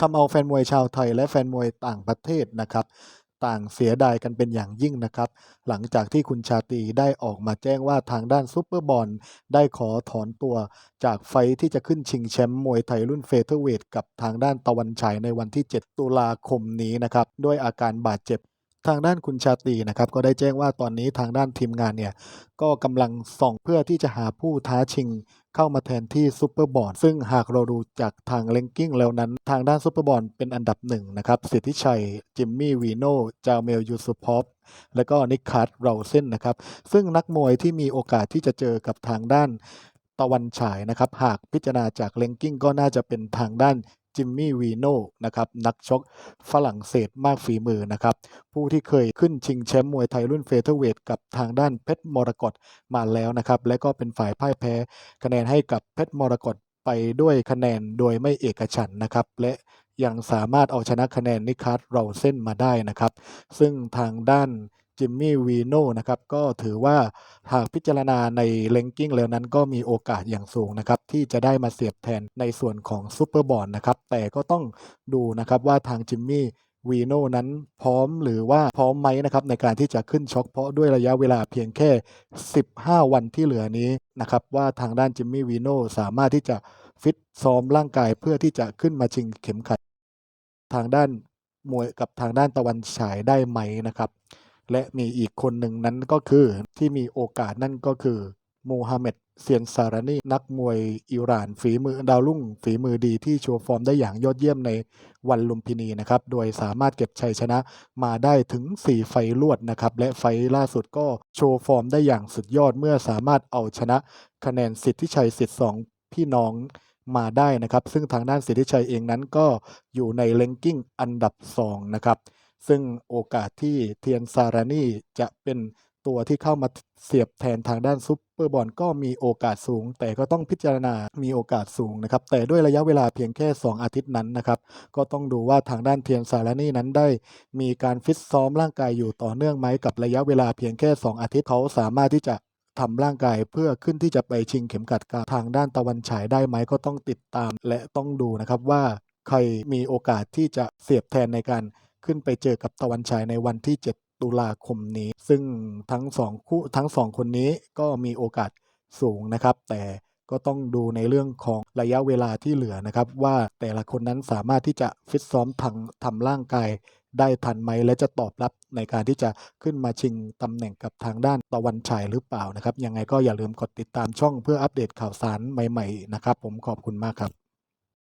ทำเอาแฟนมวยชาวไทยและแฟนมวยต่างประเทศนะครับ ต่างเสียดายกันเป็นอย่างยิ่งนะครับ หลังจากที่คุณชาตีได้ออกมาแจ้งว่าทางด้านซูเปอร์บอลได้ขอถอนตัว จากไฟที่จะขึ้นชิงแชมป์มวยไทยรุ่นเฟเธอร์เวทกับทางด้านตะวันฉายในวันที่ 7 ตุลาคมนี้นะครับ ด้วยอาการบาดเจ็บ ทางด้านคุณชาตรีนะครับก็ได้แจ้งว่าตอนนี้ทางด้านทีมงานเนี่ยก็กำลังส่องเพื่อที่จะหาผู้ท้าชิงเข้ามาแทนที่ซูเปอร์บอลซึ่งหากเราดูจากทางเลงกิ้งแล้วนั้น ทางด้านซูเปอร์บอลเป็นอันดับหนึ่งนะครับสิทธิชัย จิมมี่วีโน่จาเมลยูซุพอฟและก็นิคคัสเราเส้นนะครับ ซึ่งนักมวยที่มีโอกาสที่จะเจอกับทางด้านตะวันฉายนะครับ หากพิจารณาจากเลงกิ้งก็น่าจะเป็นทางด้าน จิมมี่วีโน่นะครับนักชกฝรั่งเศสมากฝีมือนะครับผู้ที่เคยขึ้นชิงแชมป์มวยไทยรุ่นเฟเธอร์เวทกับทางด้านเพชรมรกตมาแล้วนะครับและก็เป็นฝ่ายพ่ายแพ้คะแนนให้กับเพชรมรกตไปด้วยคะแนนโดยไม่เอกฉันนะครับและยังสามารถเอาชนะคะแนนนิคัสเราเส้นมาได้นะครับ ซึ่งทางด้าน จิมมี่วีโน่นะครับก็ถือว่าหากพิจารณาในเลงกิ้งแล้วนั้นก็มีโอกาสอย่างสูงนะครับที่จะได้มาเสียบแทนในส่วนของซูเปอร์บอลนะครับแต่ก็ต้องดูนะครับว่าทางจิมมี่วีโน่นั้นพร้อมหรือว่าพร้อมไหมนะครับในการที่จะขึ้นชกเพราะด้วยระยะเวลาเพียงแค่ 15 วันที่เหลือนี้นะครับว่าทางด้านจิมมี่วีโน่สามารถที่จะฟิตซ้อมร่างกายเพื่อที่จะขึ้นมาชิงเข็มขัด ทางด้านมวยกับทางด้านตะวันฉายได้ไหมนะครับ และมีอีกคนหนึ่งนั้นก็คือที่มีโอกาสนั่นก็คือโมฮัมเหม็ดเซียนซารานีนักมวยอิหร่านฝีมือดาวรุ่ง ฝีมือดีที่โชว์ฟอร์มได้อย่างยอดเยี่ยมในวันลุมพินีนะครับ โดยสามารถเก็บชัยชนะมาได้ถึง 4 ไฟล์รวดนะครับ และไฟล์ล่าสุดก็โชว์ฟอร์มได้อย่างสุดยอดเมื่อสามารถเอาชนะคะแนนสิทธิชัยสิทธิ์สองพี่น้องมาได้นะครับ ซึ่งทางด้านสิทธิชัยเองนั้นก็อยู่ในเลงกิ้งอันดับ 2 นะครับ ซึ่งโอกาสที่เทียนซารานีจะเป็นตัวที่เข้ามาเสียบแทนทางด้านซุปเปอร์บอลก็มีโอกาสสูง แต่ก็ต้องพิจารณามีโอกาสสูงนะครับ แต่ด้วยระยะเวลาเพียงแค่ 2 อาทิตย์นั้นนะครับ ก็ต้องดูว่าทางด้านเทียนซารานีนั้นได้ มีการฟิตซ้อมร่างกายอยู่ต่อเนื่องไหมกับระยะเวลาเพียงแค่ 2 อาทิตย์เขาสามารถที่จะทำร่างกายเพื่อขึ้นที่จะไปชิงเข็มขัดกับทางด้านตะวันฉายได้ไหมก็ต้องติดตาม และต้องดูนะครับว่าใครมีโอกาสที่จะเสียบแทนในการ ขึ้นไปเจอกับตะวันฉายในวันที่ 7 ตุลาคมนี้ ซึ่งทั้งสองคู่ทั้งสองคนนี้ก็มีโอกาสสูงนะครับ แต่ก็ต้องดูในเรื่องของระยะเวลาที่เหลือนะครับ ว่าแต่ละคนนั้นสามารถที่จะฟิตซ้อมทางทำร่างกายได้ทันไหมและจะตอบรับในการที่จะขึ้นมาชิงตำแหน่งกับทางด้านตะวันฉายหรือเปล่านะครับ ยังไงก็อย่าลืมกดติดตามช่องเพื่ออัปเดตข่าวสารใหม่ๆนะครับ ผมขอบคุณมากครับ